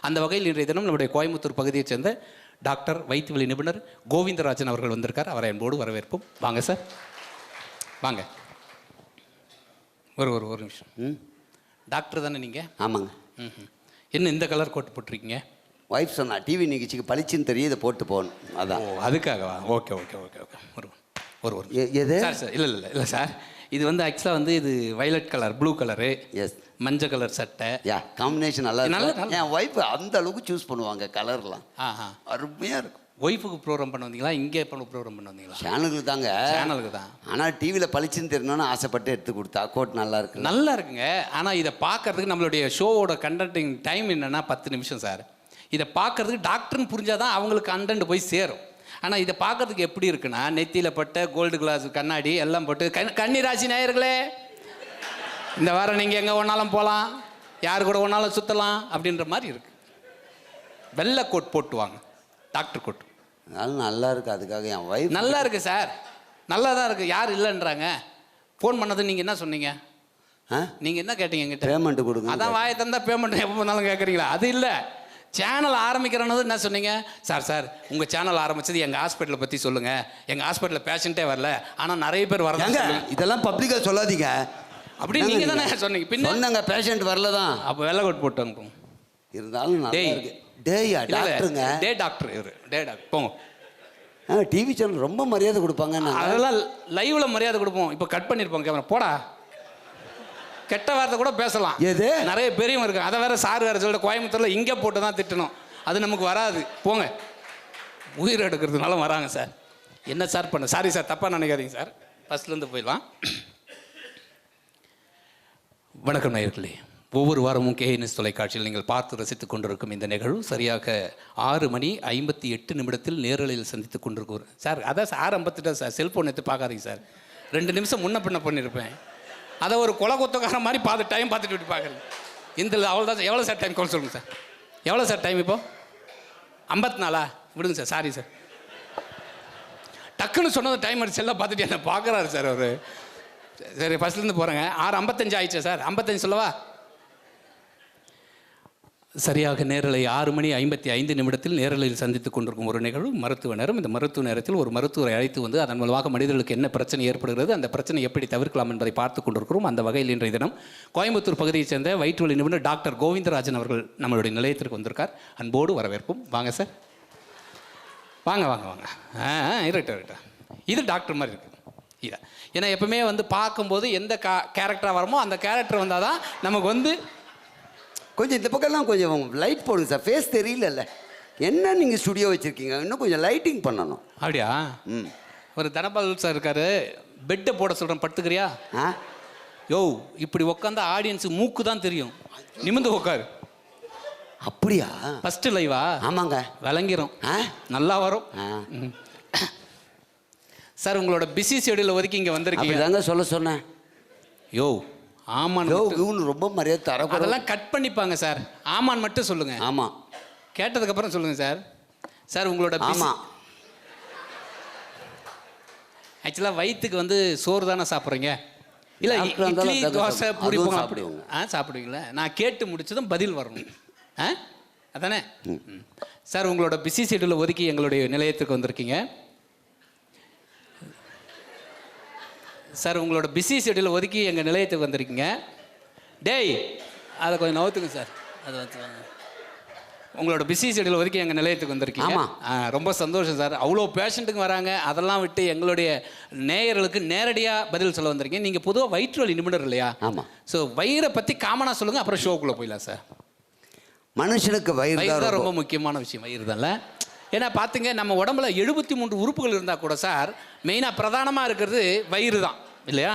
அந்த வகையில் இன்றைய தினம் நம்முடைய கோயம்புத்தூர் பகுதியைச் சேர்ந்த டாக்டர் வைத்தியவெளி நிபுணர் கோவிந்தராஜன் அவர்கள் வந்திருக்கார். அவரை அன்போடு வரவேற்போம். வாங்க சார். வாங்க. ஒரு ஒரு ஒரு நிமிஷம். ம். டாக்டர் தானே நீங்கள் ஆமாங்க. ம் என்ன இந்த கலர் கோட் போட்டிருக்கீங்க? ஒய்ஃப் சொன்னா டிவி நிகழ்ச்சிக்கு பளிச்சுன்னு தெரியும் இதை போட்டு போகணும். ஓ அதான் அதுக்காகவா? Okay okay okay okay. ஒரு ஒரு ஒரு எது? சார் சார் இல்லை இல்லை இல்லை சார். இது வந்து ஆக்சுவலாக வந்து இது violet colour blue colour yes மஞ்சள் கலர் சட்டை. யா காம்பினேஷன் நல்லா நல்ல- இருக்கு? நல்ல- என் ஒய்ஃப் அந்த அளவுக்கு சூஸ் பண்ணுவாங்க கலர்லாம் ஆஹா. அருமையாக இருக்கும். ஒய்ஃபுக்கு ப்ரோக்ராம் பண்ண வந்தீங்களா? இங்கே பண்ண ப்ரோக்ராம் பண்ண வந்தீங்களா? சேனலுக்கு தாங்க. சேனலுக்கு தான். ஆனால் டிவியில் பளிச்சுன்னு தெரியணும்னு ஆசைப்பட்டு எடுத்து கொடுத்தா கோட் நல்லா இருக்கு நல்லா இருக்குங்க. ஆனால் இதை பார்க்கறதுக்கு நம்மளுடைய ஷோவோட கண்டக்டிங் டைம் என்னன்னா பத்து நிமிஷம் சார் இதை பார்க்கறதுக்கு டாக்டர்னு புரிஞ்சாதான் அவங்களுக்கு கண்டென்ட் போய் சேரும். ஆனால் இதை பார்க்கறதுக்கு எப்படி இருக்குன்னா நெத்தியில் பட்ட கோல்டு கிளாஸ் கண்ணாடி எல்லாம் போட்டு கண் கன்னிராசி நேயர்களே இந்த வாரம் நீங்கள் எங்கே ஒன்றாலும் போகலாம் யார் கூட ஒன்றாலும் சுற்றலாம் அப்படின்ற மாதிரி இருக்கு. வெள்ளை கோட் போட்டு வாங்க டாக்டர் கோட். அதனால நல்லா இருக்கு அதுக்காக என் ஒய்ஃப் நல்லா இருக்கு சார். நல்லா தான் இருக்கு. யார் இல்லைன்றாங்க? ஃபோன் பண்ணது நீங்கள் என்ன சொன்னீங்க? ஆ? நீங்கள் என்ன கேட்டீங்க என்கிட்ட? பேமெண்ட் கொடுங்க அதான் வாயை தந்தா பேமெண்ட் எப்போ வந்தாலும் கேட்குறீங்களா அது இல்லை. சேனல் ஆரம்பிக்கிறனது என்ன சொன்னீங்க? சார் சார் உங்கள் சேனல் ஆரம்பிச்சது எங்கள் ஹாஸ்பிட்டலை பற்றி சொல்லுங்கள் எங்கள் ஹாஸ்பிட்டலில் பேஷண்ட்டே வரல. ஆனால் நிறைய பேர் சொல்லுங்க இதெல்லாம் பப்ளிக்காக சொல்லாதீங்க. அப்படி நீங்கள் தானே நீங்க? சொன்னீங்க. பின்ன? சொன்னங்க பேஷண்ட் வரல தான் அப்போ வெள்ளை கோட் போட்டாங்க இருந்தாலும் நல்லா டேய். இருக்கு. டேயா டாக்டருங்க. டே டாக்டர் இவர். டே டாக்டர். போங்க. டிவி சேனல் ரொம்ப மரியாதை கொடுப்பாங்க நான் அதெல்லாம் லைவ்ல மரியாதை கொடுப்போம். இப்போ கட் பண்ணியிருப்போம் கேமரா போடா. கெட்ட வார்த்தை கூட பேசலாம். எது? நிறைய பெரியவங்க இருக்கு அதை வேற சார் வேற சொல்லிட்டு கோயம்புத்தூர்ல இங்கே போட்டு தான் திட்டணும். அது நமக்கு வராது. போங்க. உயிர் எடுக்கிறதுனால வராங்க சார். என்ன சார் பண்ண சாரி சார். தப்பாக நினைக்காதீங்க சார். ஃபர்ஸ்ட்லேருந்து போயிடலாம். வணக்கம் நேயர்களே. ஒவ்வொரு வாரமும் கேஎன்எஸ் தொலைக்காட்சியில் நீங்கள் பார்த்து ரசித்துக் கொண்டிருக்கும் இந்த நிகழ்வு சரியாக ஆறு மணி ஐம்பத்தி எட்டு நிமிடத்தில் நேரலையில் சந்தித்துக் கொண்டிருக்கிறோம் சார் அதான் சார் ஆறு சார் செல்ஃபோன் எடுத்து பார்க்காதீங்க சார். ரெண்டு நிமிஷம் முன்ன பின்ன பண்ணியிருப்பேன் அதை ஒரு கொலை கொத்தக்கார மாதிரி பார்த்து டைம் பார்த்துட்டு விட்டு பார்க்குறேன் இந்த அவ்வளோ தான் எவ்வளோ சார் டைம் கொலை சொல்லுங்கள் சார். எவ்வளோ சார் டைம் இப்போ? ஐம்பத்தி நாலா விடுங்க சார் சாரி சார். டக்குன்னு சொன்னது டைம் அடிச்சு எல்லாம் பார்த்துட்டு என்ன பார்க்குறாரு சார் அவர். சரி ஃபஸ்ட்லேருந்து போகிறேங்க ஆறு ஐம்பத்தஞ்சு ஆயிடுச்சு சார். ஐம்பத்தஞ்சு சொல்லவா? சரியாக நேரலை ஆறு மணி ஐம்பத்தி ஐந்து நிமிடத்தில் நேரலையில் சந்தித்துக் கொண்டிருக்கும் ஒரு நிகழ்வு மருத்துவ நேரம். இந்த மருத்துவ நேரத்தில் ஒரு மருத்துவரை அழைத்து வந்து அதன் மூலமாக மனிதர்களுக்கு என்ன பிரச்சனை ஏற்படுகிறது அந்த பிரச்சனை எப்படி தவிர்க்கலாம் என்பதை பார்த்து கொண்டிருக்கிறோம். அந்த வகையில் இன்றைய தினம் கோயம்புத்தூர் பகுதியைச் சேர்ந்த வயிற்றுவலி நிபுணர் டாக்டர் கோவிந்தராஜன் அவர்கள் நம்மளுடைய நிலையத்திற்கு வந்திருக்கார். அன்போடு வரவேற்போம். வாங்க சார். வாங்க வாங்க வாங்க. ஆ ஆ, இருக்கட்டும் இருக்கட்டும் இது டாக்டர் மாதிரி இருக்குது இதை ஏன்னா எப்பவுமே வந்து பார்க்கும்போது எந்த கா கேரக்டராக வரமோ அந்த கேரக்டர் வந்தால் தான் நமக்கு வந்து கொஞ்சம் இந்த பக்கம்லாம் கொஞ்சம் லைட் போடுங்க சார் ஃபேஸ் தெரியலல்ல. என்ன நீங்கள் ஸ்டுடியோ வச்சுருக்கீங்க? இன்னும் கொஞ்சம் லைட்டிங் பண்ணணும். அப்படியா? ம். ஒரு தனபால் சார் இருக்காரு. பெட்டை போட சொல்கிறேன் படுத்துக்கிறியா? ஆ? யோ இப்படி உட்காந்தா ஆடியன்ஸுக்கு மூக்கு தான் தெரியும் நிமிந்து உட்காரு அப்படியா? ஃபஸ்ட்டு லைவா ஆமாங்க. விளங்கிரும். ஆ? நல்லா வரும். ஆ. ம். சார் உங்களோட பிஸி ஷெடியூலில் ஒதுக்கி இங்கே வந்திருக்கீங்க. அப்படிதாங்க சொல்ல சொன்னேன். யோ ஆமான் யோ. இவனு ரொம்ப மரியாதை தரக்கூடாது. அதெல்லாம் கட் பண்ணிப்பாங்க சார். ஆமான்னு மட்டும் சொல்லுங்க. ஆமாம் கேட்டதுக்கப்புறம் சொல்லுங்க சார். சார் உங்களோட ஆமாம் ஆக்சுவலாக வயிற்றுக்கு வந்து சோறு தானே சாப்பிட்றீங்க? இல்லை இட்லி தோசை சாப்பிடுவோம். பூரி சாப்பிடுவோங்க. ஆ சாப்பிடுவீங்களா? நான் கேட்டு முடிச்சதும் பதில் வரணும். ஆ? அதானே. சார் உங்களோட பிஸி ஷெடியூலில் ஒதுக்கி எங்களுடைய நிலையத்துக்கு வந்திருக்கீங்க. சார் உங்களோட பிஸி ஷெடியூலில் ஒதுக்கி எங்கள் நிலையத்துக்கு வந்திருக்கீங்க. டேய் அதை கொஞ்சம் நவுத்துங்க சார். அதை வச்சு உங்களோட பிஸி ஷெடியூல் ஒதுக்கி எங்கள் நிலையத்துக்கு வந்திருக்கீங்க. ரொம்ப சந்தோஷம் சார். அவ்வளோ பேஷண்ட்டுங்க வராங்க. அதெல்லாம் விட்டு எங்களுடைய நேயர்களுக்கு நேரடியாக பதில் சொல்ல வந்திருக்கீங்க. நீங்கள் பொதுவாக வயிற்று வலி நிபுணர் இல்லையா? ஆமாம் ஸோ வயிறை பற்றி காமனாக சொல்லுங்கள் அப்புறம் ஷோக்குள்ளே போயிடலாம் சார். மனுஷனுக்கு வயிறு தான் ரொம்ப முக்கியமான விஷயம். வயிறு தான்ல. ஏன்னா பார்த்துங்க நம்ம உடம்புல எழுபத்தி மூன்று உறுப்புகள் இருந்தால் கூட சார் மெயினாக பிரதானமாக இருக்கிறது வயிறு தான். இல்லையா?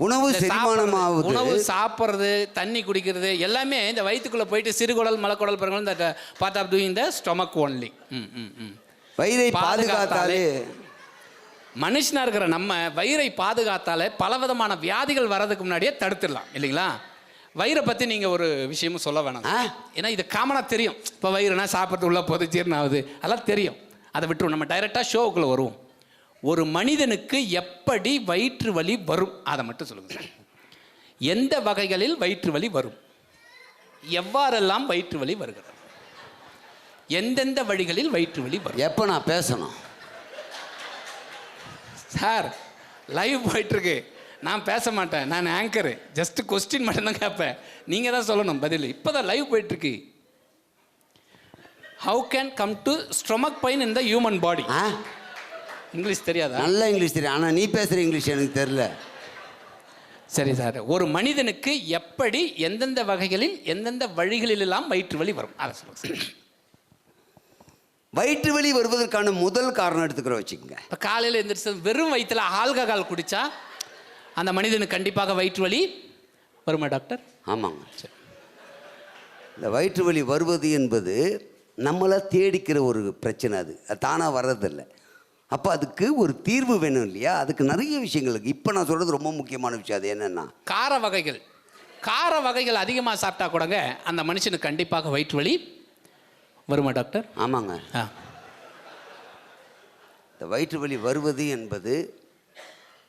உணவு இந்த செரிமானம் சாப்பிடுறது, ஆகுது உணவு சாப்பிட்றது தண்ணி குடிக்கிறது எல்லாமே இந்த வயிற்றுக்குள்ளே போயிட்டு சிறுகுடல் மலக்குடல் பெருங்குடல் இந்த part of doing the stomach only ம் ம் ம். வயிறை பாதுகாத்தாலே பாதுகாத்தாலே மனுஷனா இருக்கிற நம்ம வயிறை பாதுகாத்தாலே பலவிதமான வியாதிகள் வர்றதுக்கு முன்னாடியே தடுத்துடலாம் இல்லைங்களா? வயிறை பற்றி நீங்கள் ஒரு விஷயமும் சொல்ல வேணாம்? ஏன்னா இது காமனாக தெரியும். இப்போ வயிறுனா சாப்பிட்டு உள்ள போது ஜீரணம் ஆகுது அதெல்லாம் தெரியும். அதை விட்டுருவோம். நம்ம டைரெக்டாக ஷோவுக்குள்ளே வருவோம். ஒரு மனிதனுக்கு எப்படி வயிற்று வலி வரும்? அதை மட்டும் சொல்லுங்கள் சார் எந்த வகைகளில் வயிற்று வலி வரும்? எவ்வாறெல்லாம் வயிற்று வலி வருகிறது? எந்தெந்த வழிகளில் வயிற்று வலி வரும்? எப்போ நான் பேசணும்? சார் லைவ் போயிட்டுருக்கு நான் பேச மாட்டேன் நான் ஆங்கரு ஜஸ்ட் கொஸ்டின் மட்டும்தான் கேட்பேன். நீங்கள் தான் சொல்லணும் பதில். இப்போ தான் லைவ் போயிட்டுருக்கு how can come to stomach pain in the human body English தெரியாதா? நல்ல இங்கிலீஷ் தெரியும். ஆனால் நீ பேசுகிற இங்கிலீஷ் எனக்கு தெரில சரி சார் ஒரு மனிதனுக்கு எப்படி எந்தெந்த வகைகளில் எந்தெந்த வழிகளிலெல்லாம் வயிற்று வலி வரும்? அதை சொல்லுங்க சார். வயிற்று வலி வருவதற்கான முதல் காரணம் எடுத்துக்கிற வச்சுக்கோங்க. இப்போ காலையில் எந்திரிச்சு வெறும் வயிற்றில் ஆல்கஹால் குடித்தா அந்த மனிதனுக்கு கண்டிப்பாக வயிற்று வலி வருமா டாக்டர்? ஆமாங்க. இந்த வயிற்று வலி வருவது என்பது நம்மளை தேடிக்கிற ஒரு பிரச்சனை அது. அது தானாக வர்றதில்லை. அப்போ அதுக்கு ஒரு தீர்வு வேணும் இல்லையா? அதுக்கு நிறைய விஷயங்கள் இருக்குது இப்போ நான் சொல்கிறது ரொம்ப முக்கியமான விஷயம். அது என்னென்னா கார வகைகள். கார வகைகள் அதிகமாக சாப்பிட்டா கூடங்க அந்த மனுஷனுக்கு கண்டிப்பாக வயிற்று வலி வருமா டாக்டர்? ஆமாங்க. இந்த வயிற்று வலி வருவது என்பது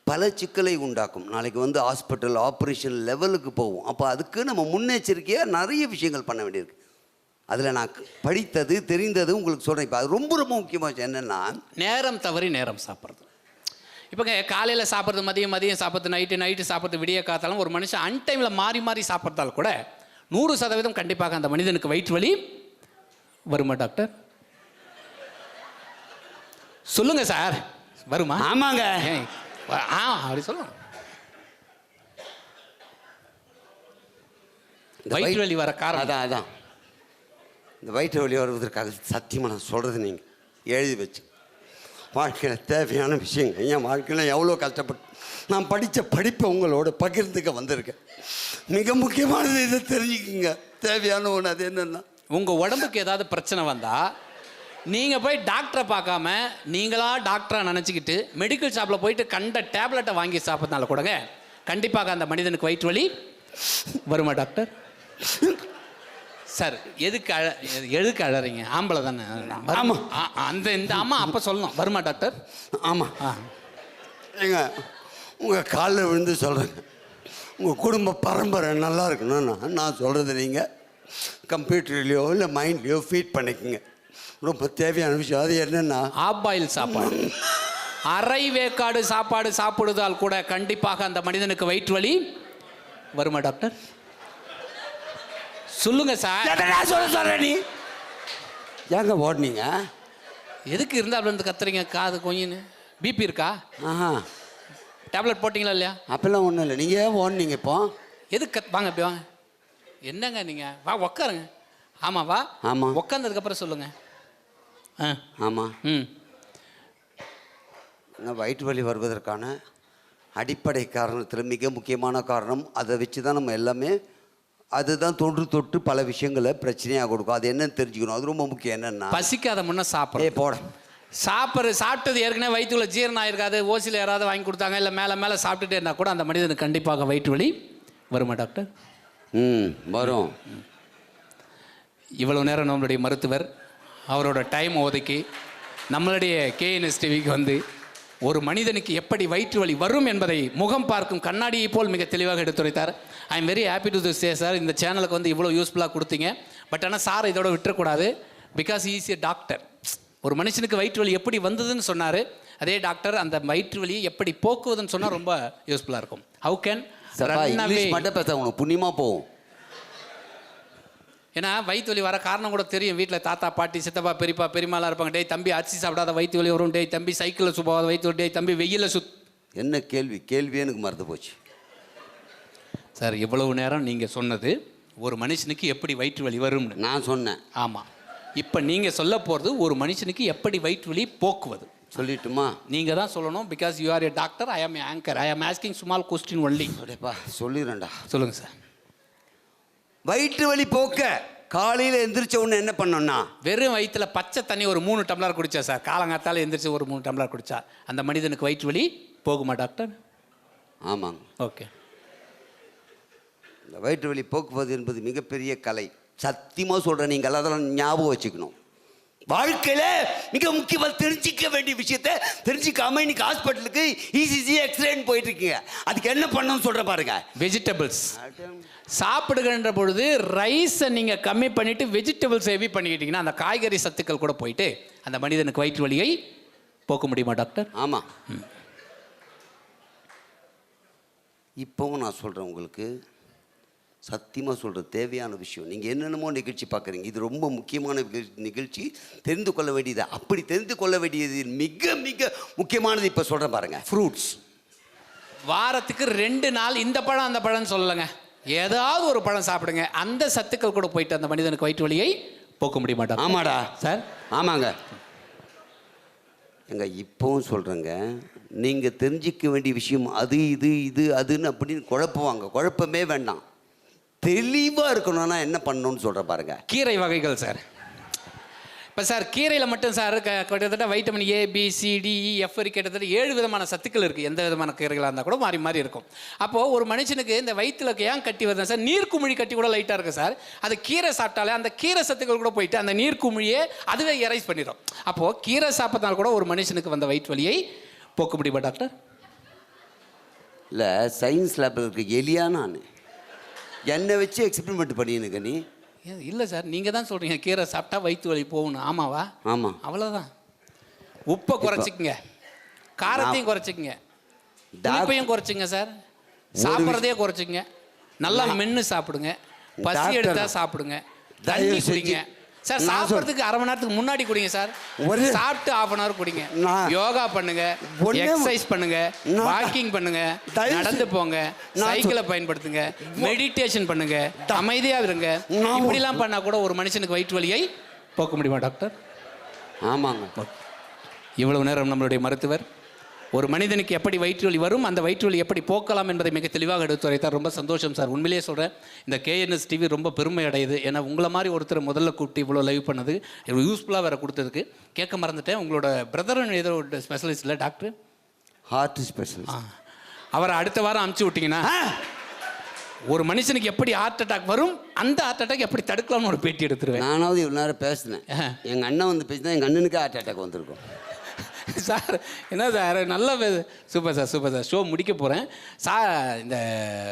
பல சிக்கலை உண்டாக்கும். நாளைக்கு வந்து ஹாஸ்பிட்டல் ஆப்ரேஷன் லெவலுக்கு போவோம். அப்போ அதுக்கு நம்ம முன்னெச்சரிக்கையாக நிறைய விஷயங்கள் பண்ண வேண்டியிருக்கு. அதில் நான் படித்தது தெரிந்தது உங்களுக்கு சொல்கிறேன் இப்போ அது ரொம்ப ரொம்ப முக்கியமாக என்னென்னா நேரம் தவறி நேரம் சாப்பிட்றது. இப்போங்க காலையில் சாப்பிட்றது மதியம் மதியம் சாப்பிட்றது நைட்டு நைட்டு சாப்பிட்றது விடிய காத்தாலும் ஒரு மனுஷன் அன்டைமில் மாறி மாறி சாப்பிட்றதால் கூட நூறு சதவீதம் கண்டிப்பாக அந்த மனிதனுக்கு வயிற்று வலி வருமா டாக்டர் சொல்லுங்க சார். வருமா? ஆமாங்க. ஆ அப்படி இந்த வயிற்று வலி வர காரணம். அதான் அதான். இந்த வயிற்று வலி வருவதற்காக சத்தியமாக நான் சொல்கிறது நீங்கள் எழுதி வச்சு. வாழ்க்கையில் தேவையான விஷயங்கள். என் வாழ்க்கையில் எவ்வளோ கஷ்டப்பட்டு நான் படித்த படிப்பை உங்களோட பகிர்ந்துக்க வந்திருக்கேன். மிக முக்கியமானது இதை தெரிஞ்சுக்கிங்க. தேவையான ஒன்று அது என்னென்னா உங்க உடம்புக்கு ஏதாவது பிரச்சனை வந்தா நீங்க போய் டாக்டரை பார்க்காம நீங்களா டாக்டரா நினச்சிக்கிட்டு மெடிக்கல் ஷாப்பில் போயிட்டு கண்ட டேப்லெட்டை வாங்கி சாப்பிட்றதுனால கூடங்க கண்டிப்பாக அந்த மனிதனுக்கு வயிற்று வலி வருமா டாக்டர்? சார் எதுக்கு அழ எது- எதுக்கு அழறீங்க? ஆம்பளை தானே. ஆமா. ஆ- அந்த இந்த அம்மா அப்போ சொல்லணும். வருமா டாக்டர்? ஆமாம் ஆ. ஏங்க உங்கள் காலில் விழுந்து சொல்கிறேங்க உங்கள் குடும்ப பரம்பரை நல்லா இருக்கணும்னா நான் சொல்கிறது நீங்கள் கம்ப்யூட்டர்லேயோ இல்லை மைண்ட்லேயோ ஃபீட் பண்ணிக்கோங்க. ரொம்ப தேவையான விஷயம். அது என்னென்னா ஆப் பாயில் சாப்பாடு. அரை வேக்காடு சாப்பாடு சாப்பிடுவதால் கூட கண்டிப்பாக அந்த மனிதனுக்கு வயிற்று வலி வருமா டாக்டர்? சொல்லுங்க சார். சொல்ல சொல்கிறேன் நீ? ஏங்க ஓடுனீங்க? எதுக்கு இருந்தா அப்படி இருந்து கத்துறீங்க காது கொஞ்சின்னு. பிபி இருக்கா? ஆஹா. டேப்லெட் போட்டிங்களா இல்லையா? அப்பெல்லாம் ஒன்றும் இல்லை. நீங்கள் ஏன் ஓடுனீங்க இப்போ? எதுக்கு கத் வாங்க இப்படி வாங்க. என்னங்க நீங்க? வா உக்காருங்க. ஆமா வா ஆமா. உக்காந்ததுக்கப்புறம் சொல்லுங்க. ஆ. ஆமாம் ம். வயிற்று வலி வருவதற்கான அடிப்படை காரணத்தில் மிக முக்கியமான காரணம் அதை வச்சு தான் நம்ம எல்லாமே அதுதான் தொன்று தொட்டு பல விஷயங்களை பிரச்சனையாக கொடுக்கும். அது என்னன்னு தெரிஞ்சுக்கணும். அது ரொம்ப முக்கியம் என்னென்னா பசிக்காத முன்ன ஏ சாப்பிட்றேன் போட. சாப்பிட்ற சாப்பிட்டது ஏற்கனவே வயிற்றுல ஜீரணம் ஆயிருக்காது ஓசியில் யாராவது வாங்கி கொடுத்தாங்க இல்லை மேலே மேலே சாப்பிட்டுட்டே இருந்தால் கூட அந்த மனிதனுக்கு கண்டிப்பாக வயிற்று வலி வருமா டாக்டர்? ம் வரும். இவ்வளோ நேரம் நம்மளுடைய மருத்துவர் அவரோட டைம் ஒதுக்கி நம்மளுடைய கேஎன்எஸ் டிவிக்கு வந்து ஒரு மனிதனுக்கு எப்படி வயிற்று வலி வரும் என்பதை முகம் பார்க்கும் கண்ணாடியை போல் மிக தெளிவாக எடுத்துரைத்தார். I am very happy to this say sir இந்த சேனலுக்கு வந்து இவ்வளோ யூஸ்ஃபுல்லாக கொடுத்தீங்க. பட் ஆனால் சார் இதோட விட்டுறக்கூடாது. பிகாஸ் ஈஸ் ஏ டாக்டர் ஒரு மனுஷனுக்கு வயிற்று வலி எப்படி வந்ததுன்னு சொன்னார். அதே டாக்டர் அந்த வயிற்று வலியை எப்படி போக்குவதுன்னு சொன்னால் ரொம்ப யூஸ்ஃபுல்லாக இருக்கும். ஹவு கேன் சப்பா இங்கிலீஷ் மட்டும் பேச உனக்கு புண்ணியமாக போகும். ஏன்னா வயிற்று வலி வர காரணம் கூட தெரியும். வீட்டில் தாத்தா பாட்டி சித்தப்பா பெரியப்பா பெரியமாலாம் இருப்பாங்க. டேய் தம்பி அரிசி சாப்பிடாத வயிற்று வலி வரும். டேய் தம்பி சைக்கிளில் சுப்பாத வயிற்று வலி. டேய் தம்பி வெயிலில் சுத் என்ன கேள்வி? கேள்வியே எனக்கு மறந்து போச்சு. சார் இவ்வளவு நேரம் நீங்கள் சொன்னது ஒரு மனுஷனுக்கு எப்படி வயிற்று வலி வரும்னு. நான் சொன்னேன். ஆமாம் இப்போ நீங்கள் சொல்ல போகிறது ஒரு மனுஷனுக்கு எப்படி வயிற்று வலி போக்குவது. சொல்லிட்டுமா? நீங்கள் தான் சொல்லணும். Because you are a doctor I am anchor I am asking small question only அப்படியேப்பா சொல்லிடுறேன்டா. சொல்லுங்கள் சார். வயிற்று வலி போக்க. காலையில் எந்திரிச்ச உடனே என்ன பண்ணோம்னா? வெறும் வயிற்றுல பச்சை தண்ணி ஒரு மூணு டம்ளர் குடிச்சா சார். காலங்காத்தால எந்திரிச்சு ஒரு மூணு டம்ளர் குடிச்சா. அந்த மனிதனுக்கு வயிற்று வலி போகுமா டாக்டர்? ஆமாங்க. ஓகே. இந்த வயிற்று வலி போக்குவது என்பது மிகப்பெரிய கலை. சத்தியமாக சொல்கிறேன் நீங்கள் அதெல்லாம் ஞாபகம் வச்சுக்கணும். வாழ்க்கையில மிக முக்கியமாக தெரிஞ்சிக்க வேண்டிய விஷயத்த தெரிஞ்சிக்காம இன்னைக்கு ஹாஸ்பிட்டலுக்கு E இசிசி எக்ஸ்ரேன்னு போயிட்டு இருக்கீங்க அதுக்கு என்ன பண்ணணும்னு சொல்றேன் பாருங்க. வெஜிடபிள்ஸ் சாப்பிடுகின்ற பொழுது ரைஸை நீங்கள் கம்மி பண்ணிட்டு வெஜிடபிள்ஸ் ஹெவி பண்ணிக்கிட்டீங்கன்னா அந்த காய்கறி சத்துக்கள் கூட போயிட்டு அந்த மனிதனுக்கு வயிற்று வலியை போக்க முடியுமா டாக்டர் ஆமாம் இப்போவும் நான் சொல்கிறேன் உங்களுக்கு. சத்தியமாக சொல்கிற தேவையான விஷயம். நீங்கள் என்னென்னமோ நிகழ்ச்சி பார்க்குறீங்க. இது ரொம்ப முக்கியமான நிகழ்- நிகழ்ச்சி. தெரிந்து கொள்ள வேண்டியது. அப்படி தெரிந்து கொள்ள வேண்டியது மிக மிக முக்கியமானது இப்போ சொல்கிறேன் பாருங்கள் ஃப்ரூட்ஸ் வாரத்துக்கு ரெண்டு நாள் இந்த பழம் அந்த பழம்னு சொல்லலைங்க. ஏதாவது ஒரு பழம் சாப்பிடுங்க. அந்த சத்துக்கள் கூட போயிட்டு அந்த மனிதனுக்கு வயிற்று வலியை போக்க முடியுமா டாக்டர் ஆமாடா. சார்? ஆமாங்க. எங்க இப்போவும் சொல்கிறேங்க நீங்கள் தெரிஞ்சிக்க வேண்டிய விஷயம் அது இது இது அதுன்னு அப்படின்னு குழப்புவாங்க குழப்பமே வேண்டாம். தெளிவாக இருக்கணும்னா என்ன பண்ணணும்னு சொல்கிறேன் பாருங்க. கீரை வகைகள் சார். இப்போ சார் கீரையில் மட்டும் சார் கிட்டத்தட்ட vitamin A B C F கிட்டத்தட்ட ஏழு விதமான சத்துக்கள் இருக்குது எந்த விதமான கீரைகளாக இருந்தால் கூட மாறி மாறி இருக்கும். அப்போது ஒரு மனுஷனுக்கு இந்த வயிற்றுல ஏன் கட்டி வருது சார் நீர்க்குமிழி கட்டி கூட லைட்டாக இருக்குது சார். அது கீரை சாப்பிட்டாலே அந்த கீரை சத்துக்கள் கூட போயிட்டு அந்த நீர்க்குமிழியே அதுவே எரைஸ் பண்ணிடும் அப்போது கீரை சாப்பிட்றதுனால கூட ஒரு மனுஷனுக்கு வந்த வயிற்று வலியை போக்க முடியுமா டாக்டர்? இல்லை சயின்ஸ் லேபில் இருக்க. எலியா நான். என்னை வச்சு எக்ஸ்பெரிமெண்ட் பண்ணினுக்க நீ. இல்லை சார் நீங்கள் தான் சொல்கிறீங்க கீரை சாப்பிட்டா வயிற்று வலி போகணும் ஆமாவா? ஆமாம் அவ்வளோதான் உப்பை குறைச்சிக்கங்க. காரத்தையும் குறைச்சிக்கங்க. இனிப்பையும் குறைச்சிங்க சார். சாப்பிட்றதே குறைச்சிங்க நல்லா மென்று சாப்பிடுங்க. பசி டாக்டர், எடுத்தா சாப்பிடுங்க. தண்ணி குடிங்க. சார் சாப்பிட்றதுக்கு அரை மணி நேரத்துக்கு முன்னாடி குடிங்க சார். ஒரு- சாப்பிட்டு ஆஃப் அன் ஹவர் குடிங்க. நான்- யோகா பண்ணுங்க எக்ஸசைஸ் பண்ணுங்க வாக்கிங் பண்ணுங்க நடந்து போங்க சைக்கிளை பயன்படுத்துங்க மெடிடேஷன் பண்ணுங்க அமைதியா இருங்க. இப்படிலாம் பண்ணா கூட ஒரு மனுஷனுக்கு வயிற்று வலியை போக்க முடியுமா டாக்டர்? ஆமாங்க. இவ்வளவு நேரம் நம்மளுடைய மருத்துவர் ஒரு மனிதனுக்கு எப்படி வயிற்று வலி வரும் அந்த வயிற்று வலி எப்படி போக்கலாம் என்பதை மிக தெளிவாக எடுத்துரைத்தார் ரொம்ப சந்தோஷம் சார். உண்மையிலேயே சொல்கிறேன் இந்த கேஎன்எஸ் டிவி ரொம்ப பெருமை அடையுது. ஏன்னா உங்களை மாதிரி ஒருத்தர் முதல்ல கூப்பிட்டு இவ்வளோ லைவ் பண்ணது யூஸ்ஃபுல்லாக வேறு கொடுத்ததுக்கு. கேட்க மறந்துட்டேன் உங்களோட பிரதர் ஏதோ ஒரு ஸ்பெஷலிஸ்ட் இல்லை டாக்டர் ஹார்ட் ஸ்பெஷலிஸ்ட் அவரை அடுத்த வாரம் அமுச்சு விட்டீங்கன்னா ஒரு மனுஷனுக்கு எப்படி ஹார்ட் அட்டாக் வரும் அந்த ஹார்ட் அட்டாக் எப்படி தடுக்கலாம்னு ஒரு பேட்டி எடுத்துருவேன். நானாவது இவ்வளோ நேரம் பேசினேன். எங்கள் அண்ணன் வந்து பேசினா எங்கள் அண்ணனுக்கு ஹார்ட் அட்டாக் வந்திருக்கும். சார் என்ன சார்? நல்ல super sir super sir. Show முடிக்க போகிறேன் சார் இந்த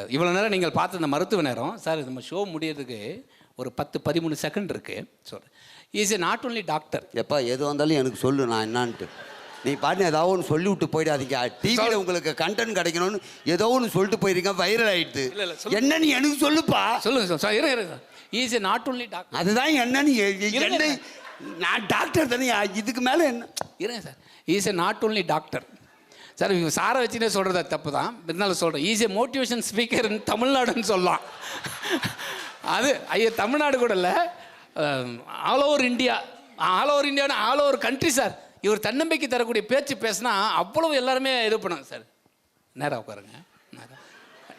இவ்வளோ நேரம் நீங்கள் பார்த்த இந்த மருத்துவ நேரம் சார் நம்ம ஷோ முடியறதுக்கு ஒரு பத்து பதிமூணு செகண்ட் இருக்குது சொல்கிறேன் is a not only doctor எப்பா எது வந்தாலும் எனக்கு சொல்லு நான் என்னான்ட்டு. நீ பாட்டு ஏதாவது ஒன்று சொல்லி விட்டு போயிடாதீங்க. டிவியில் உங்களுக்கு கண்டென்ட் கிடைக்கணும்னு ஏதோ ஒன்று சொல்லிட்டு போயிருங்க வைரல். என்ன நீ எனக்கு சொல்லுப்பா. சொல்லுங்கள் சார். இருங்க இருங்க is a not only doctor அதுதான் என்னன்னு எ- எ- நான் டாக்டர் தானே. இதுக்கு மேலே என்ன இருங்க sir. Is a not only doctor sir இவங்க சாரை வச்சுனே சொல்கிறது தப்பு தான். இருந்தாலும் சொல்கிறேன் ஈஸ் மோட்டிவேஷன் ஸ்பீக்கர் தமிழ்நாடுன்னு சொல்லலாம். அது ஐயா தமிழ்நாடு கூட இல்லை. All over India all over Indiana all over country sir. இவர் தன்னம்பிக்கை தரக்கூடிய பேச்சு பேசினா அவ்வளவு எல்லாருமே இது பண்ணுங்க சார். நேராக உட்காருங்க.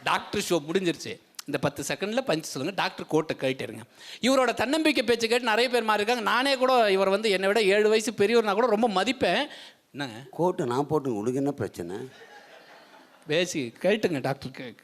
டாக்டர் ஷோ முடிஞ்சிருச்சு. இந்த பத்து செகண்டில் பஞ்சு சொல்லுங்கள் டாக்டர் கோட்டை கழிட்டிருங்க இவரோட தன்னம்பிக்கை பேச்சு கேட்டு நிறைய பேர் மாறி இருக்காங்க நானே கூட இவர் வந்து என்னை விட ஏழு வயசு பெரியவர்னா கூட ரொம்ப மதிப்பேன். என்னங்க? கோட்டு நான் போட்டு உனக்கு என்ன பிரச்சனை? பேசி கேட்டுங்க டாக்டர்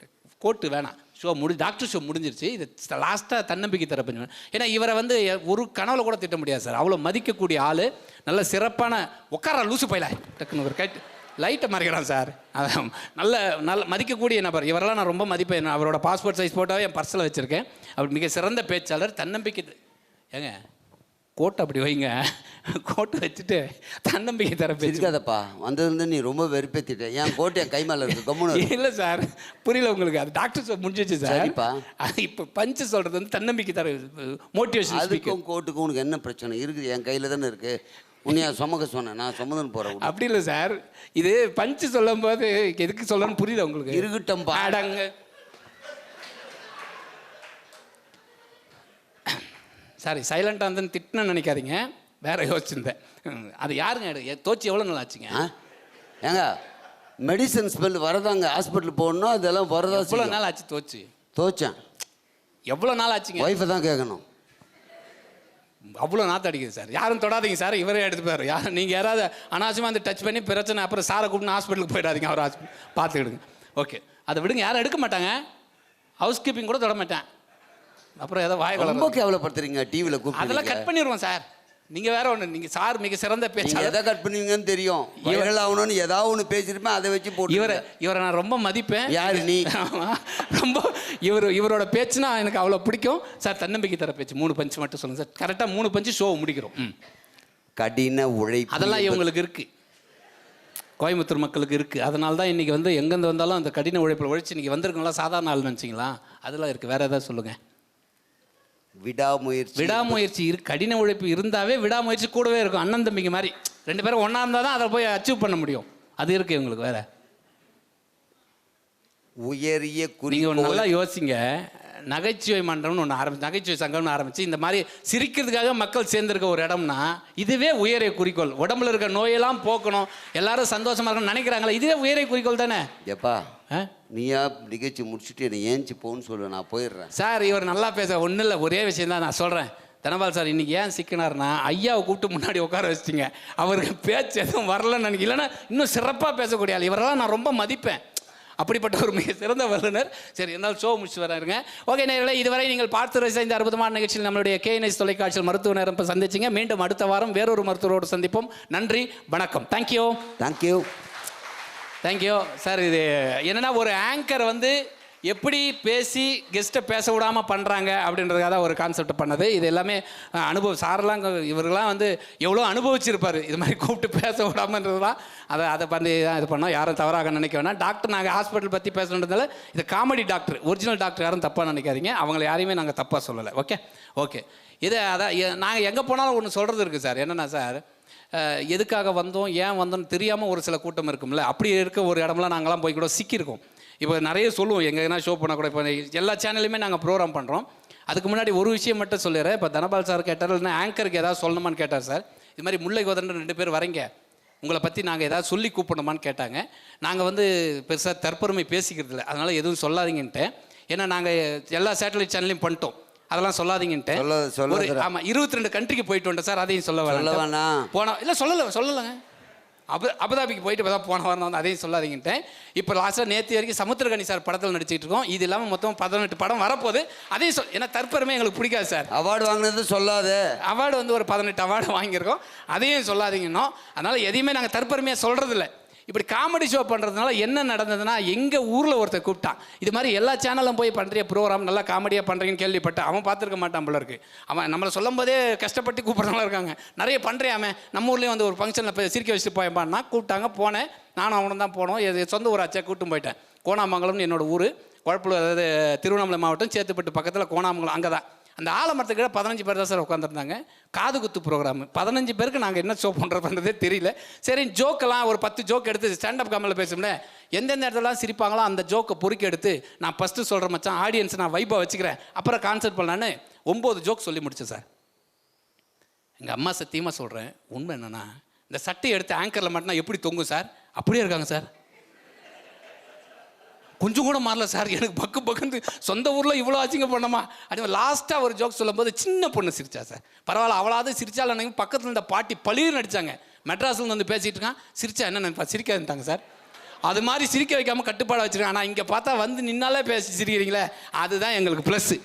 கோட்டு வேணாம். ஷோ முடி டாக்டர் ஷோ முடிஞ்சிருச்சு. இது லாஸ்ட்டாக தன்னம்பிக்கை தர பண்ணி ஏன்னா இவரை வந்து ஒரு கனவுல கூட திட்ட முடியாது சார் அவ்வளோ மதிக்கக்கூடிய ஆள். நல்ல சிறப்பான உட்கார லூசு பையல. டக்குன்னு ஒரு கேட்டு லைட்டை மறைக்கிறான் சார். அதான் நல்ல நல்ல மதிக்கக்கூடிய நபர். இவரெல்லாம் நான் ரொம்ப மதிப்பேன். அவரோட பாஸ்போர்ட் சைஸ் ஃபோட்டோவை என் பர்ஸில் வச்சுருக்கேன். அவர் மிக சிறந்த பேச்சாளர் தன்னம்பிக்கை ஏங்க கோட்டை அப்படி வைங்க. கோட்டை வச்சுட்டு தன்னம்பிக்கை தர பேச்சு. இருக்காதப்பா வந்ததுலேருந்து நீ ரொம்ப வெறுப்பேத்திட்ட. என் கோட்டு என் கை மேலே இருக்கு? கம்முன்னு இரு. இல்ல சார். புரியல உங்களுக்கு. அது டாக்டர் சார் முடிஞ்சிச்சு சார். சரிப்பா. அது இப்போ பஞ்சு சொல்றது வந்து தன்னம்பிக்கை தர மோட்டிவேஷன் அதுக்கும் கோட்டுக்கும் உனக்கு என்ன பிரச்சனை? இருக்குது. என் கையில் தானே இருக்கு. உன்னைய சுமக்க சொன்னேன். நான் சுமதுன்னு போகிறேன் அப்படி இல்லை சார். இது பஞ்சு சொல்லும் போது எதுக்கு சொல்லணும்னு புரியல உங்களுக்கு? இருக்கட்டும்பா. அடங்க. சாரி சைலண்டாக வந்து திட்டினு நினைக்காதீங்க. வேற யோசிச்சிருந்தேன். அது யாருங்க தோச்சி எவ்வளோ நாள் ஆச்சுங்க? ஏங்க மெடிசன் ஸ்மெல் வரதாங்க ஹாஸ்பிட்டல் போகணும் அதெல்லாம் வரதா எவ்வளோ நாள் ஆச்சு தோச்சு? தோச்சேன். எவ்வளோ நாள் ஆச்சுங்க? ஒய்ஃபை தான் கேட்கணும் அவ்வளோ நாற்று அடிக்குது சார். யாரும் தொடாதீங்க சார் இவரே எடுத்து போயார் யார் நீங்கள் யாராவது அனாவசியமாக வந்து டச் பண்ணி பிரச்சனை அப்புறம் சாரை கூப்பிட்டு ஹாஸ்பிட்டலுக்கு போயிடாதீங்க அவர் ஹாஸ்பிட்டல் பார்த்துக்கிடுங்க. ஓகே அதை விடுங்க யாரும் எடுக்க மாட்டாங்க. ஹவுஸ் கீப்பிங் கூட தொட மாட்டேன். அப்புறம் ஏதோ வாய் ரொம்ப கேவலப்படுத்துறீங்க டிவியில் அதெல்லாம் கட் பண்ணிடுவோம் சார். நீங்கள் வேற ஒன்று நீங்கள் சார் மிக சிறந்த நீங்க பேச்சாளர். எதை கட் பண்ணுவீங்கன்னு தெரியும். வைரல் ஆகணும்னு ஏதாவது ஒன்று பேசியிருப்பேன் அதை வச்சு போட்டு இவரை இவரை நான் ரொம்ப மதிப்பேன். யாரு நீ? ரொம்ப இவர் இவரோட பேச்சுனா எனக்கு அவ்வளோ பிடிக்கும். சார் தன்னம்பிக்கை தர பேச்சு மூணு பஞ்சு மட்டும் சொல்லுங்க சார். கரெக்டாக மூணு பஞ்சு ஷோ முடிக்கிறோம். கடின உழைப்பு அதெல்லாம் இவங்களுக்கு இருக்கு. கோயம்புத்தூர் மக்களுக்கு இருக்கு. அதனால தான் இன்னைக்கு வந்து எங்கேருந்து வந்தாலும் அந்த கடின உழைப்பில் உழைச்சி இன்னைக்கு வந்திருக்கங்களா சாதாரண ஆள் நினச்சிங்களா? அதெல்லாம் இருக்கு. வேற ஏதாவது சொல்லுங்க. விடாமுயற்சி விடாமுயற்சி இரு கடின உழைப்பு இருந்தாவே விடாமுயற்சி கூடவே இருக்கும். அண்ணன் தம்பிங்க மாதிரி. ரெண்டு பேரும் ஒன்றா இருந்தால் தான் அதை போய் அச்சீவ் பண்ண முடியும். அது இருக்கு இவங்களுக்கு வேற. உயரிய ஒன்று நல்லா யோசிங்க. நகைச்சுவை மன்றம்னு ஒன்று ஆரம்பிச்சு நகைச்சுவை சங்கம்னு ஆரம்பிச்சு இந்த மாதிரி சிரிக்கிறதுக்காக மக்கள் சேர்ந்திருக்க ஒரு இடம்னா இதுவே உயரிய குறிக்கோள். உடம்புல இருக்க நோயெல்லாம் போக்கணும் எல்லாரும் சந்தோஷமா இருக்கணும்னு நினைக்கிறாங்களே இதுவே உயரிய குறிக்கோள் தானே? எப்பா? நீயா நிகழ்ச்சி முடிச்சுட்டு என்னை ஏஞ்சி போன்னு சொல்லு நான் போயிடுறேன். சார் இவர் நல்லா பேச ஒன்றும் இல்லை ஒரே விஷயம் தான் நான் சொல்கிறேன் தனபால் சார் இன்னைக்கு ஏன் சிக்கினார்னா ஐயாவை கூப்பிட்டு முன்னாடி உட்கார வச்சிட்டிங்க. அவருக்கு பேச்சு எதுவும் வரலன்னு நினைக்க இல்லைன்னா இன்னும் சிறப்பாக பேசக்கூடிய ஆள். இவரெல்லாம் நான் ரொம்ப மதிப்பேன். அப்படிப்பட்ட ஒரு மிக சிறந்த வல்லுனர் சரி என்னால் ஷோ முடிச்சு வராருங்க. ஓகே நேர்களே இதுவரை நீங்கள் பார்த்து ரசித்த இந்த அற்புதமான நிகழ்ச்சியில் நம்மளுடைய கேஎன்எஸ் தொலைக்காட்சியில் மருத்துவ நேரம் சந்திச்சிங்க. மீண்டும் அடுத்த வாரம் வேறொரு மருத்துவரோடு சந்திப்போம். நன்றி வணக்கம். தேங்க்யூ தேங்க்யூ தேங்க்யூ சார் இது என்னன்னா ஒரு ஆங்கர் வந்து எப்படி பேசி கெஸ்ட்டை பேச விடாமல் பண்ணுறாங்க அப்படின்றதுக்காக தான் ஒரு கான்செப்ட் பண்ணது. இது எல்லாமே அனுபவம் சாரெல்லாம் இங்க இவர்கள்லாம் வந்து எவ்வளோ அனுபவிச்சிருப்பார். இது மாதிரி கூப்பிட்டு பேச விடாமன்றதுலாம். அதை அதை பண்ணி தான் இது பண்ணோம். யாரும் தவறாக நினைக்க வேணாம். டாக்டர் நாங்கள் ஹாஸ்பிட்டல் பற்றி பேசணுன்றதால இது காமெடி டாக்டர் ஒரிஜினல் டாக்டர் யாரும் தப்பாக நினைக்காதீங்க. அவங்கள யாரையுமே நாங்கள் தப்பாக சொல்லலை. ஓகே ஓகே இதை அதான் நாங்கள் எங்கே போனாலும் ஒன்று சொல்கிறது இருக்குது சார். என்னென்னா சார் எதுக்காக வந்தோம் ஏன் வந்தோம்னு தெரியாமல் ஒரு சில கூட்டம் இருக்கும்ல. அப்படி இருக்க ஒரு இடம்லாம் நாங்களாம் போய் கூட சிக்கியிருக்கோம். இப்போ நிறைய சொல்லுவோம் எங்கன்னா ஷோ பண்ணால் கூட இப்போ எல்லா சேனல்லையுமே நாங்கள் ப்ரோக்ராம் பண்ணுறோம் அதுக்கு முன்னாடி ஒரு விஷயம் மட்டும் சொல்லிடுறேன். இப்போ தனபால் சார் கேட்டார் இல்லைன்னா ஆங்கருக்கு ஏதாவது சொல்லணுமான்னு கேட்டார் சார். இது மாதிரி முல்லை கோதண்ட ரெண்டு பேர் வரீங்க. உங்களை பற்றி நாங்கள் ஏதாவது சொல்லி கூப்பிடணுமான்னு கேட்டாங்க. நாங்கள் வந்து பெருசாக தற்பெருமை பேசிக்கிறது இல்லை. அதனால் எதுவும் சொல்லாதீங்கன்ட்டு ஏன்னா நாங்கள் எல்லா சேட்டலைட் சேனல்லையும் பண்ணிட்டோம். அதெல்லாம் சொல்லாதீங்கன்ட்டு சொல்ல- சொல்லாத. ஒரு ஆமாம் இருபத்தி ரெண்டு கண்ட்ரிக்கு போயிட்டு வந்துட்டேன் சார். அதையும் சொல்ல வேணாம். வேணாம். போன இல்லை சொல்லலை சொல்லலைங்க. அபு அபுதாபிக்கு போயிட்டு இப்போ தான் போன வாரம் வந்து அதையும் சொல்லாதீங்கன்ட்டேன் இப்போ லாஸ்ட்டாக நேற்று வரைக்கும் சமுத்திரகனி சார் படத்தில் நடிச்சிட்டு இருக்கோம் இது இல்லாமல் மொத்தம் பதினெட்டு படம் வரப்போகுது. அதையும் சொல் ஏன்னா தற்பெருமை எங்களுக்கு பிடிக்காது சார். அவார்டு வாங்கினது சொல்லாத. அவார்டு வந்து ஒரு பதினெட்டு அவார்டு வாங்கியிருக்கோம். அதையும் சொல்லாதீங்கன்னோ அதனால் எதையுமே நாங்கள் தற்பெருமையாக சொல்கிறதில்ல இப்படி காமெடி ஷோ பண்ணுறதுனால என்ன நடந்ததுன்னா எங்கள் ஊரில் ஒருத்தர் கூப்பிட்டான். இது மாதிரி எல்லா சேனலும் போய் பண்ணுறிய ப்ரோக்ராம் நல்லா காமெடியாக பண்ணுறீங்கன்னு கேள்விப்பட்டேன் அவன் பார்த்துருக்க மாட்டான் போல இருக்கு. அவன் நம்மளை சொல்லும் போதே கஷ்டப்பட்டு கூப்பிட்றவங்களா இருக்காங்க. நிறைய பண்ணுறியாமே நம்ம ஊர்லேயும் வந்து ஒரு ஃபங்க்ஷனில் போய் சிரிக்க வச்சுட்டு போயப்பான்னா கூப்பிட்டாங்க போனேன். நானும் அவனும் தான் போனோம். எது சொந்த ஊராச்சா கூட்டும் போயிட்டேன். கோணாமங்கலம்னு என்னோட ஊர். குழப்பூர் அதாவது திருவண்ணாமலை மாவட்டம் சேத்துப்பட்டு பக்கத்தில் கோணாமங்கலம் அங்கே தான் அந்த ஆலமரத்துக்கு கீழே பதினஞ்சு பேர் தான் சார் உட்காந்துருந்தாங்க காது குத்து ப்ரோக்ராம் பதினஞ்சு பேருக்கு நாங்கள் என்ன ஷோ பண்ணுறதுன்றதே தெரியல. சரி ஜோக்கெல்லாம் ஒரு பத்து ஜோக் எடுத்து ஸ்டாண்டப் காமில் பேசும்ல எந்தெந்த இடத்துலலாம் சிரிப்பாங்களோ அந்த ஜோக்கை பொறுக்கி எடுத்து நான் ஃபஸ்ட்டு சொல்கிற மச்சான் ஆடியன்ஸ் நான் வைப்பாக வச்சுக்கிறேன். அப்புறம் கான்சர்ட் பண்ணலான்னு ஒம்பது ஜோக் சொல்லி முடிச்சேன் சார். எங்கள் அம்மா சத்தியமாக சொல்கிறேன் உண்மை என்னென்னா இந்த சட்டை எடுத்து ஆங்கரில் மாட்டினா எப்படி தொங்கும் சார்? அப்படியே இருக்காங்க சார். கொஞ்சம் கூட மாறல சார். எனக்கு பக்கு பக்குன்னு சொந்த ஊரில் இவ்வளோ அசிங்க பண்ணமா? அப்படி லாஸ்ட்டாக ஒரு ஜோக் சொல்லும்போது சின்ன பொண்ணு சிரிச்சா சார். பரவாயில்ல அவளாவது சிரிச்சாலும் எனக்கு பக்கத்தில் இருந்த பாட்டி பளிர் நடித்தாங்க மெட்ராஸில் வந்து பேசிகிட்டு இருக்கான். சிரிச்சா என்ன நினைப்பா? சிரிக்காதுட்டாங்க சார். அது மாதிரி சிரிக்க வைக்காமல் கட்டுப்பாடாக வச்சுருக்கேன் ஆனால் இங்கே பார்த்தா வந்து நின்னாலே பேசி சிரிக்கிறீங்களே. அதுதான் எங்களுக்கு ப்ளஸ்ஸு